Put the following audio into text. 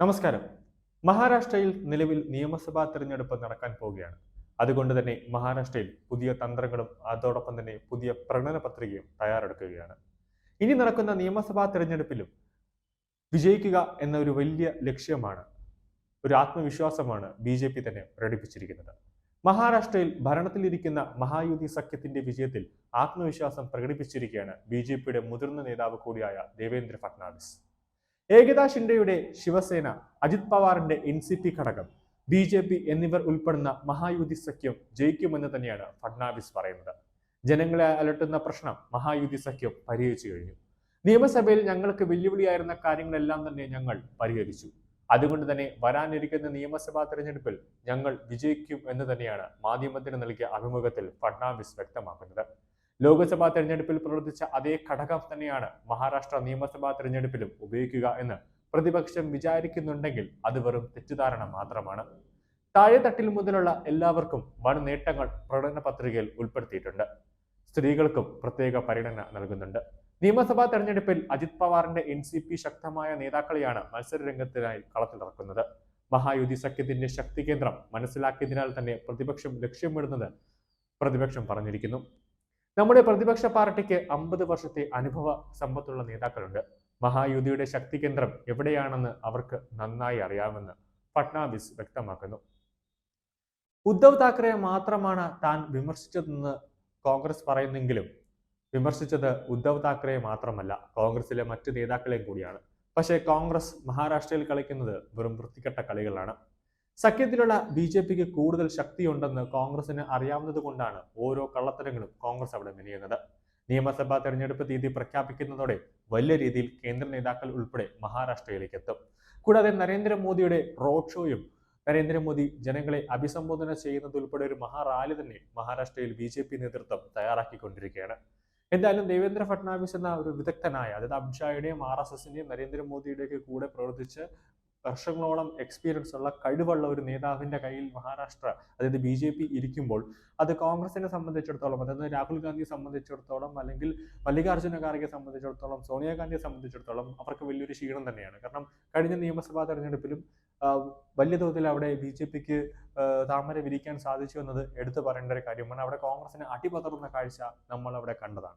നമസ്കാരം. മഹാരാഷ്ട്രയിൽ നിലവിൽ നിയമസഭാ തെരഞ്ഞെടുപ്പ് നടക്കാൻ പോവുകയാണ്. അതുകൊണ്ട് തന്നെ മഹാരാഷ്ട്രയിൽ പുതിയ തന്ത്രങ്ങളും അതോടൊപ്പം തന്നെ പുതിയ പ്രകടന പത്രികയും തയ്യാറെടുക്കുകയാണ്. ഇനി നടക്കുന്ന നിയമസഭാ തെരഞ്ഞെടുപ്പിലും വിജയിക്കുക എന്ന ഒരു വലിയ ലക്ഷ്യമാണ് ഒരു ആത്മവിശ്വാസമാണ് ബി ജെ പി തന്നെ പ്രകടിപ്പിച്ചിരിക്കുന്നത്. മഹാരാഷ്ട്രയിൽ ഭരണത്തിലിരിക്കുന്ന മഹായുതി സഖ്യത്തിന്റെ വിജയത്തിൽ ആത്മവിശ്വാസം പ്രകടിപ്പിച്ചിരിക്കുകയാണ് ബി മുതിർന്ന നേതാവ് കൂടിയായ ദേവേന്ദ്ര ഫട്നാവിസ് ഏകതാ ഷിൻഡെയുടെ ശിവസേന അജിത് പവാറിന്റെ എൻ സി പി ഘടകം ബി ജെ പി എന്നിവർ ഉൾപ്പെടുന്ന മഹായുതി സഖ്യം ജയിക്കുമെന്ന് തന്നെയാണ് ഫഡ്നാവിസ് പറയുന്നത്. ജനങ്ങളെ അലട്ടുന്ന പ്രശ്നം മഹായുതി സഖ്യം പരിഹരിച്ചു കഴിഞ്ഞു. നിയമസഭയിൽ ഞങ്ങൾക്ക് വെല്ലുവിളിയായിരുന്ന കാര്യങ്ങളെല്ലാം തന്നെ ഞങ്ങൾ പരിഹരിച്ചു. അതുകൊണ്ട് തന്നെ വരാനിരിക്കുന്ന നിയമസഭാ തെരഞ്ഞെടുപ്പിൽ ഞങ്ങൾ വിജയിക്കും എന്ന് തന്നെയാണ് മാധ്യമത്തിന് നൽകിയ അഭിമുഖത്തിൽ ഫഡ്നാവിസ് വ്യക്തമാക്കുന്നത്. ലോക്സഭാ തെരഞ്ഞെടുപ്പിൽ പ്രവർത്തിച്ച അതേ ഘടകം തന്നെയാണ് മഹാരാഷ്ട്ര നിയമസഭാ തെരഞ്ഞെടുപ്പിലും ഉപയോഗിക്കുക എന്ന് പ്രതിപക്ഷം വിചാരിക്കുന്നുണ്ടെങ്കിൽ അത് വെറും തെറ്റിദ്ധാരണ മാത്രമാണ്. താഴെത്തട്ടിൽ മുതലുള്ള എല്ലാവർക്കും വൻ നേട്ടങ്ങൾ പ്രകടന പത്രികയിൽ ഉൾപ്പെടുത്തിയിട്ടുണ്ട്. സ്ത്രീകൾക്കും പ്രത്യേക പരിഗണന നൽകുന്നുണ്ട്. നിയമസഭാ തെരഞ്ഞെടുപ്പിൽ അജിത് പവാറിന്റെ എൻ സി പി ശക്തമായ നേതാക്കളെയാണ് മത്സര രംഗത്തിനായി കളത്തിലിറക്കുന്നത്. മഹായുതി സഖ്യത്തിന്റെ ശക്തി കേന്ദ്രം മനസ്സിലാക്കിയതിനാൽ തന്നെ പ്രതിപക്ഷം ലക്ഷ്യമിടുന്നത് പ്രതിപക്ഷം പറഞ്ഞിരിക്കുന്നു. നമ്മുടെ പ്രതിപക്ഷ പാർട്ടിക്ക് അമ്പത് വർഷത്തെ അനുഭവ സമ്പത്തുള്ള നേതാക്കളുണ്ട്. മഹായുതിയുടെ ശക്തി കേന്ദ്രം എവിടെയാണെന്ന് അവർക്ക് നന്നായി അറിയാമെന്ന് ഫട്നാവിസ് വ്യക്തമാക്കുന്നു. ഉദ്ധവ് താക്കറെ മാത്രമാണ് താൻ വിമർശിച്ചതെന്ന് കോൺഗ്രസ് പറയുന്നെങ്കിലും വിമർശിച്ചത് ഉദ്ധവ് താക്കറെ മാത്രമല്ല കോൺഗ്രസിലെ മറ്റ് നേതാക്കളെയും കൂടിയാണ്. പക്ഷേ കോൺഗ്രസ് മഹാരാഷ്ട്രയിൽ കളിക്കുന്നത് വെറും വൃത്തികെട്ട കളികളാണ്. സഖ്യത്തിലുള്ള ബി ജെ പിക്ക് കൂടുതൽ ശക്തിയുണ്ടെന്ന് കോൺഗ്രസിന് അറിയാവുന്നത് കൊണ്ടാണ് ഓരോ കള്ളത്തരങ്ങളും കോൺഗ്രസ് അവിടെ മെനയുന്നത്. നിയമസഭാ തെരഞ്ഞെടുപ്പ് തീയതി പ്രഖ്യാപിക്കുന്നതോടെ വലിയ രീതിയിൽ കേന്ദ്ര നേതാക്കൾ ഉൾപ്പെടെ മഹാരാഷ്ട്രയിലേക്ക് എത്തും. കൂടാതെ നരേന്ദ്രമോദിയുടെ റോഡ് ഷോയും നരേന്ദ്രമോദി ജനങ്ങളെ അഭിസംബോധന ചെയ്യുന്നത് ഉൾപ്പെടെ ഒരു മഹാറാലി തന്നെ മഹാരാഷ്ട്രയിൽ ബി ജെ പി നേതൃത്വം തയ്യാറാക്കിക്കൊണ്ടിരിക്കുകയാണ്. എന്തായാലും ദേവേന്ദ്ര ഫട്നാവിസ് എന്ന ഒരു വിദഗ്ധനായ അതായത് അമിത്ഷായുടെയും ആർ എസ് എസിന്റെയും നരേന്ദ്രമോദിയുടെയൊക്കെ കൂടെ പ്രവർത്തിച്ച് വർഷങ്ങളോളം എക്സ്പീരിയൻസ് ഉള്ള കഴിവുള്ള ഒരു നേതാവിന്റെ കയ്യിൽ മഹാരാഷ്ട്ര അതായത് ബി ജെ പി ഇരിക്കുമ്പോൾ അത് കോൺഗ്രസിനെ സംബന്ധിച്ചിടത്തോളം അതായത് രാഹുൽ ഗാന്ധിയെ സംബന്ധിച്ചിടത്തോളം അല്ലെങ്കിൽ മല്ലികാർജുന ഖാർഗെ സംബന്ധിച്ചിടത്തോളം സോണിയാഗാന്ധിയെ സംബന്ധിച്ചിടത്തോളം അവർക്ക് വലിയൊരു ക്ഷീണം തന്നെയാണ്. കാരണം കഴിഞ്ഞ നിയമസഭാ തെരഞ്ഞെടുപ്പിലും വലിയ തോതിൽ അവിടെ ബി ജെ പിക്ക് താമര വിരിക്കാൻ സാധിച്ചു എന്നത് എടുത്തു പറയേണ്ട ഒരു കാര്യമാണ്. അവിടെ കോൺഗ്രസിന് അടിപതറുന്ന കാഴ്ച നമ്മൾ അവിടെ കണ്ടതാണ്.